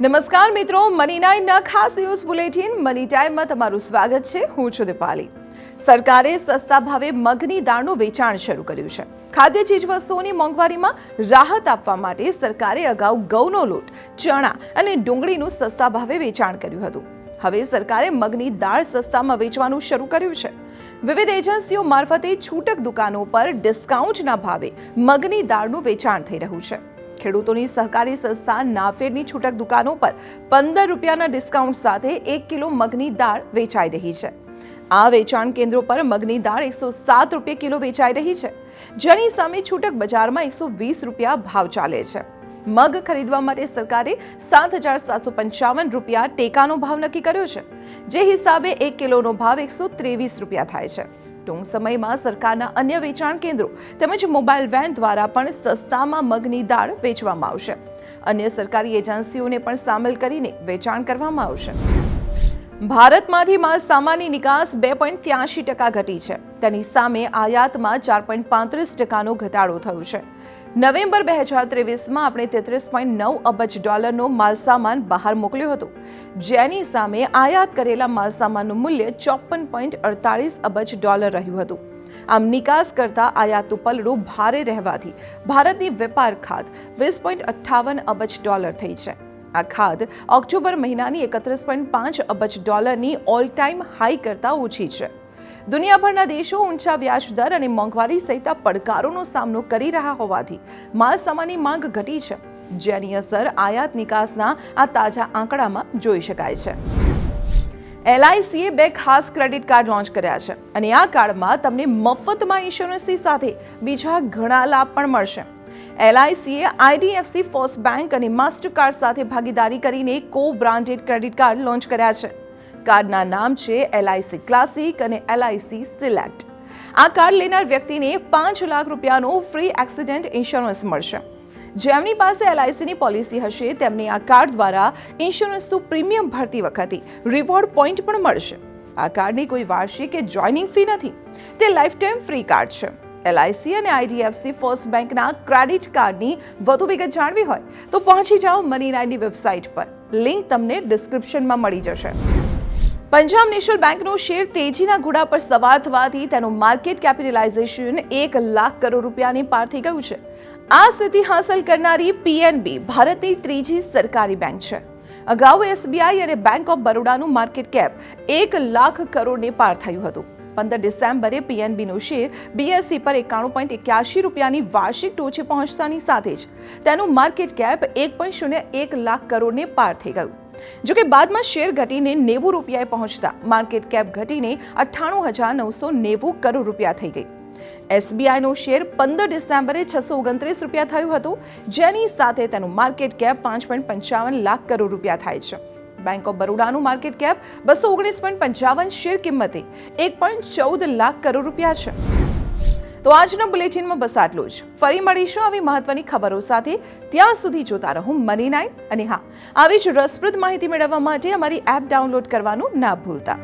નમસ્કાર મિત્રો મની નાઇનના ખાસ ન્યૂઝ બુલેટિન મની ટાઈમમાં તમારું સ્વાગત છે. હું છું દીપાલી. સરકારે સસ્તા ભાવે મગની દાળનું વેચાણ શરૂ કર્યું છે. ખાદ્ય ચીજવસ્તુઓની મોંઘવારીમાં રાહત આપવા માટે સરકારે અગાઉ ઘઉંનો લોટ, ચણા અને ડુંગળીનું સસ્તા ભાવે વેચાણ કર્યું હતું. હવે સરકારે મગની દાળ સસ્તામાં વેચવાનું શરૂ કર્યું છે. વિવિધ એજન્સીઓ મારફતે છૂટક દુકાનો પર ડિસ્કાઉન્ટના ભાવે મગની દાળનું વેચાણ થઈ રહ્યું છે. ખેડૂતોની સહકારી સંસ્થા નાફેડની છૂટક દુકાનો પર પંદર રૂપિયાના ડિસ્કાઉન્ટ સાથે એક કિલો મગની દાળ વેચાઈ રહી છે. આ વેચાણ કેન્દ્રો પર મગની દાળ એકસો સાત રૂપિયા કિલો વેચાઈ રહી છે. જેની સામે છૂટક બજારમાં એકસો વીસ રૂપિયા ભાવ ચાલે છે. મગ ખરીદવા માટે સરકારે સાત હજાર સાતસો પંચાવન રૂપિયા ટેકાનો ભાવ નક્કી કર્યો છે. જે હિસાબે એક કિલોનો ભાવ એકસો ત્રેવીસ રૂપિયા થાય છે. ટૂંક સમયમાં સરકારના અન્ય વેચાણ કેન્દ્રો તેમજ મોબાઈલ વેન દ્વારા પણ સસ્તામાં મગની દાળ વેચવામાં આવશે. અન્ય સરકારી એજન્સીઓને પણ સામેલ કરીને વેચાણ કરવામાં આવશે. ભારતમાંથી માલ સામાનની નિકાસ બે પોઈન્ટ ત્યાંશી ટકા ઘટી છે. તેની સામે આયાતમાં ચાર પોઈન્ટ પાંત્રીસ ટકાનો ઘટાડો થયો છે. નવેમ્બર બે હજાર ત્રેવીસમાં આપણે તેત્રીસ પોઈન્ટ નવ અબજ ડોલરનો માલસામાન બહાર મોકલ્યો હતો. જેની સામે આયાત કરેલા માલસામાનનું મૂલ્ય ચોપન પોઈન્ટ અડતાલીસ અબજ ડોલર રહ્યું હતું. આમ નિકાસ કરતા આયાતનું પલડું ભારે રહેવાથી ભારતની વેપાર ખાત વીસ પોઈન્ટ અઠ્ઠાવન અબજ ડોલર થઈ છે. આ ખાદ ઓક્ટોબર મહિનાની એકત્રીસ પોઈન્ટ પાંચ અબજ ડોલરની ઓલ ટાઈમ હાઈ કરતાં ઓછી છે. દુનિયાભરના દેશો ઊંચા વ્યાજ દર અને મોંઘવારી સહિત પડકારોનો સામનો કરી રહ્યા હોવાથી માલ સામાનની માંગ ઘટી છે, જેની અસર આયાત નિકાસના આ તાજા આંકડામાં જોઈ શકાય છે. એલઆઈસીએ બે ખાસ ક્રેડિટ કાર્ડ લોન્ચ કર્યા છે અને આ કાર્ડમાં તમને મફતમાં ઇન્સ્યોરન્સની સાથે બીજા ઘણા લાભ પણ મળશે. એલઆઈસીએ આઈડીએફસી ફર્સ્ટ બેંક અને માસ્ટરકાર્ડ સાથે ભાગીદારી કરીને કો બ્રાન્ડેડ ક્રેડિટ કાર્ડ લોન્ચ કર્યા છે. કાર્ડના નામ છે એલઆઈસી ક્લાસિક અને એલઆઈસી સિલેક્ટ આ કાર્ડ લેનાર વ્યક્તિને પાંચ લાખ રૂપિયાનો ફ્રી એક્સિડન્ટ ઇન્સ્યોરન્સ મળશે. જેમની પાસે એલઆઈસીની પોલિસી હશે, તેમને આ કાર્ડ દ્વારા ઇન્સ્યોરન્સનું પ્રીમિયમ ભરતી વખતે રિવોર્ડ પોઈન્ટ પણ મળશે. આ કાર્ડની કોઈ વાર્ષિક કે જોઈનિંગ ફી નથી. તે લાઈફ ટાઈમ ફ્રી કાર્ડ છે. એલઆઈસી અને આઈડીએફસી ફર્સ્ટ બેંકના ક્રેડિટ કાર્ડની વધુ વિગત જાણવી હોય તો પહોંચી જાઓ મની નાઇનની વેબસાઇટ પર. લિંક તમને ડિસ્ક્રિપ્શનમાં મળી જશે. પંજાબ નેશનલ બેંકનું શેર તેજીના ઘોડા પર સવાર થવાથી તેનું માર્કેટ કેપિટલાઇઝેશન એક લાખ કરોડ રૂપિયાની પાર થઈ ગયું છે. આ સ્થિતિ હાંસલ કરનારી પીએનબી ભારતની ત્રીજી સરકારી બેંક છે. અગાઉ એસબીઆઈ અને બેંક ઓફ બરોડાનું માર્કેટ કેપ એક લાખ કરોડને પાર થયું હતું. પંદર ડિસેમ્બરે પીએનબીનું શેર બીએસસી પર એકાણું પોઈન્ટ એક્યાસી રૂપિયાની વાર્ષિક ટોચે પહોંચતાની સાથે જ તેનું માર્કેટ કેપ એક પોઈન્ટ શૂન્ય એક લાખ કરોડને પાર થઈ ગયું. જોકે બાદમાં શેર ઘટીને નેવું રૂપિયાએ પહોંચતા. માર્કેટ કેપ ઘટીને અઠ્ઠાણું હજાર નવસો નેવું કરોડ રૂપિયા થઈ ગઈ. એસબીઆઈનો શેર પંદર ડિસેમ્બરે છસો ઓગણત્રીસ રૂપિયા થયું હતું, જેની સાથે તેનું માર્કેટ કેપ પાંચ પોઈન્ટ પંચાવન લાખ કરોડ રૂપિયા થાય છે. બેંક ઓફ બરોડાનું માર્કેટ કેપ બસો ઓગણીસ પોઈન્ટ પંચાવન શેર કિંમતે એક પોઈન્ટ ચૌદ લાખ કરોડ રૂપિયા છે. તો આજના બુલેટિનમાં બસ આટલું જ. ફરી મળીશું આવી મહત્વની ખબરો સાથે. ત્યાં સુધી જોતા રહું મની નાઇટ અને હા, આવી જ રસપ્રદ માહિતી મેળવવા માટે અમારી એપ ડાઉનલોડ કરવાનું ના ભૂલતા.